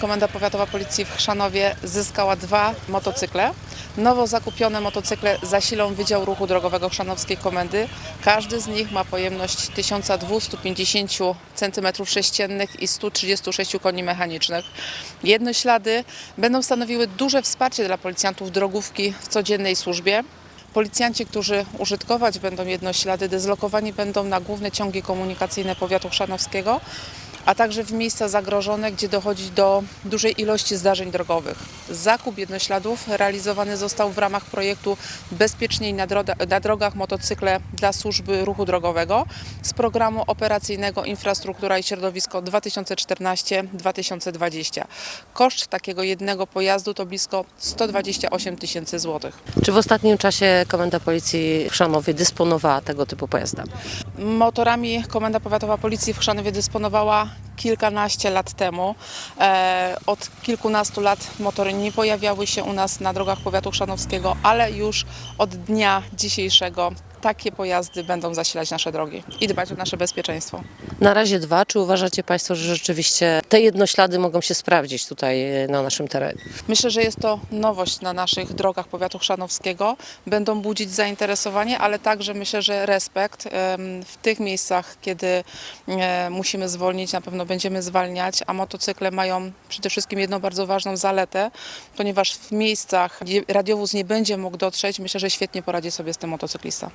Komenda Powiatowa Policji w Chrzanowie zyskała dwa motocykle. Nowo zakupione motocykle zasilą Wydział Ruchu Drogowego Chrzanowskiej Komendy. Każdy z nich ma pojemność 1250 cm3 i 136 koni mechanicznych. Jednoślady będą stanowiły duże wsparcie dla policjantów drogówki w codziennej służbie. Policjanci, którzy użytkować będą jednoślady, dezlokowani będą na główne ciągi komunikacyjne powiatu chrzanowskiego, a także w miejsca zagrożone, gdzie dochodzi do dużej ilości zdarzeń drogowych. Zakup jednośladów realizowany został w ramach projektu Bezpieczniej na, droga, na drogach motocykle dla służby ruchu drogowego z programu operacyjnego Infrastruktura i Środowisko 2014-2020. Koszt takiego jednego pojazdu to blisko 128 tysięcy złotych. Czy w ostatnim czasie Komenda Policji w Chrzanowie dysponowała tego typu pojazdami? Motorami Komenda Powiatowa Policji w Chrzanowie dysponowała kilkanaście lat temu. E, od kilkunastu lat motory nie pojawiały się u nas na drogach powiatu chrzanowskiego, ale już od dnia dzisiejszego takie pojazdy będą zasilać nasze drogi i dbać o nasze bezpieczeństwo. Na razie dwa. Czy uważacie Państwo, że rzeczywiście te jednoślady mogą się sprawdzić tutaj e, na naszym terenie? Myślę, że jest to nowość na naszych drogach powiatu chrzanowskiego. Będą budzić zainteresowanie, ale także myślę, że respekt. W tych miejscach, kiedy musimy zwolnić, na pewno będziemy zwalniać, a motocykle mają przede wszystkim jedną bardzo ważną zaletę, ponieważ w miejscach, gdzie radiowóz nie będzie mógł dotrzeć, myślę, że świetnie poradzi sobie z tym motocyklista.